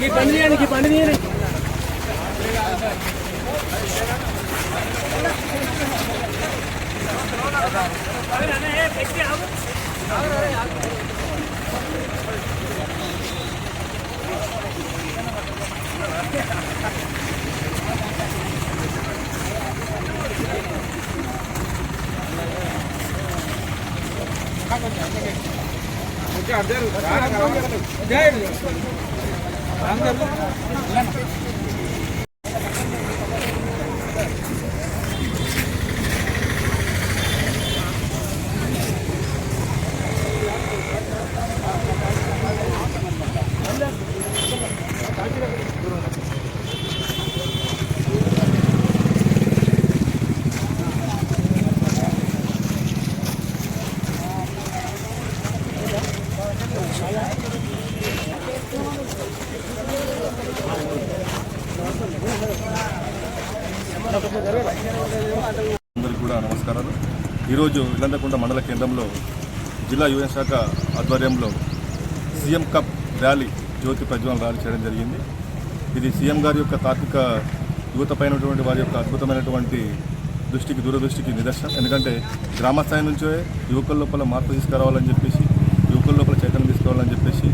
ఈ బండి తీయండి ఈ బండి తీయండి అందరికీ కూడా నమస్కారాలు. ఈరోజు ఇలందకుంట మండల కేంద్రంలో జిల్లా యువన శాఖ ఆధ్వర్యంలో సీఎం కప్ ర్యాలీ జ్యోతి ప్రజ్వలన ర్యాలీ చేయడం జరిగింది. ఇది సీఎం గారి యొక్క తాత్విక యువత పైనటువంటి వారి యొక్క అద్భుతమైనటువంటి దృష్టికి దూరదృష్టికి నిదర్శనం. ఎందుకంటే గ్రామస్థాయి నుంచే యువకుల లోపల మార్పు తీసుకురావాలని చెప్పేసి యువకుల లోపల చైతన్యం తీసుకోవాలని చెప్పేసి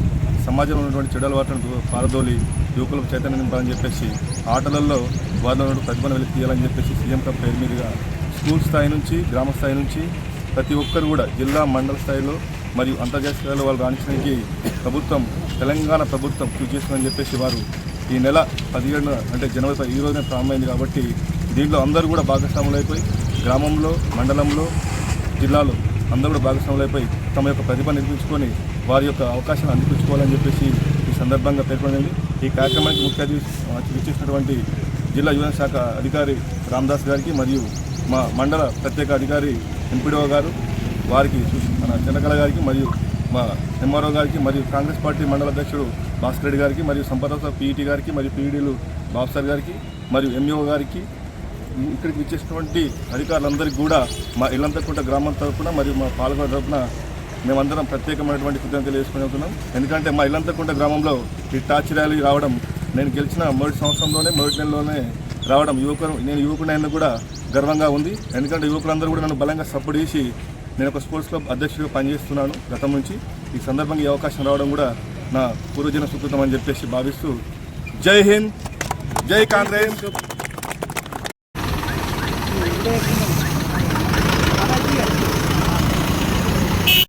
సమాజంలో ఉన్నటువంటి చెడు అలవాట్లను పారదోలి యువకులకు చైతన్యం నింపాలని చెప్పేసి ఆటలలో వాళ్ళ ప్రతిభను వెలికి తీయాలని చెప్పేసి సీఎం కప్ పేరు మీదుగా స్కూల్ స్థాయి నుంచి గ్రామ స్థాయి నుంచి ప్రతి ఒక్కరు కూడా జిల్లా మండల స్థాయిలో మరియు అంతర్జాతీయ స్థాయిలో వాళ్ళు రాణించడానికి ప్రభుత్వం తెలంగాణ ప్రభుత్వం కృషి చేస్తుందని చెప్పేసి వారు ఈ నెల పదిహేడున అంటే జనవరి పది- ఈ రోజున ప్రారంభమైంది కాబట్టి దీంట్లో అందరూ కూడా భాగస్వాములు అయిపోయి గ్రామంలో మండలంలో జిల్లాలో అందరూ కూడా తమ యొక్క ప్రతిభ నిర్మించుకొని వారి యొక్క అవకాశాన్ని అందిపించుకోవాలని చెప్పేసి ఈ సందర్భంగా పేర్కొనండి ఈ కార్యక్రమానికి ముఖ్య అతిథి ఇచ్చేసినటువంటి జిల్లా యువన శాఖ అధికారి రామదాస్ గారికి మరియు మా మండల ప్రత్యేక అధికారి ఎంపీడో గారు వారికి మన చంద్రకళ గారికి మరియు మా ఎంఆర్ఓ గారికి మరియు కాంగ్రెస్ పార్టీ మండల అధ్యక్షుడు భాస్కర్ రెడ్డి గారికి మరియు సంపద పీఈటీ గారికి మరియు పీఈడీలు బాబుసార్ గారికి మరియు ఎంఈఓ గారికి ఇక్కడికి ఇచ్చేసినటువంటి అధికారులందరికీ కూడా మా ఇల్లంతకుంట గ్రామం తరపున మరియు మా పాల్గొన తరపున మేమందరం ప్రత్యేకమైనటువంటి కృతజ్ఞతలు అవుతున్నాం ఎందుకంటే మా ఇల్లంతకుంట గ్రామంలో ఈ టార్చ్ ర్యాలీ రావడం నేను గెలిచిన మొదటి సంవత్సరంలోనే మొదటి నెలలోనే రావడం యువకుడు నేను యువకుడైనా కూడా గర్వంగా ఉంది. ఎందుకంటే యువకులందరూ కూడా నన్ను బలంగా సపోర్ట్ చేసి నేను ఒక స్పోర్ట్స్ క్లబ్ అధ్యక్షుడిగా పనిచేస్తున్నాను గతం నుంచి. ఈ సందర్భంగా ఈ అవకాశం రావడం కూడా నా పూర్వజన సుకృతం అని చెప్పేసి భావిస్తూ జై హింద్ జై కాంగ్రెస్. Thank you.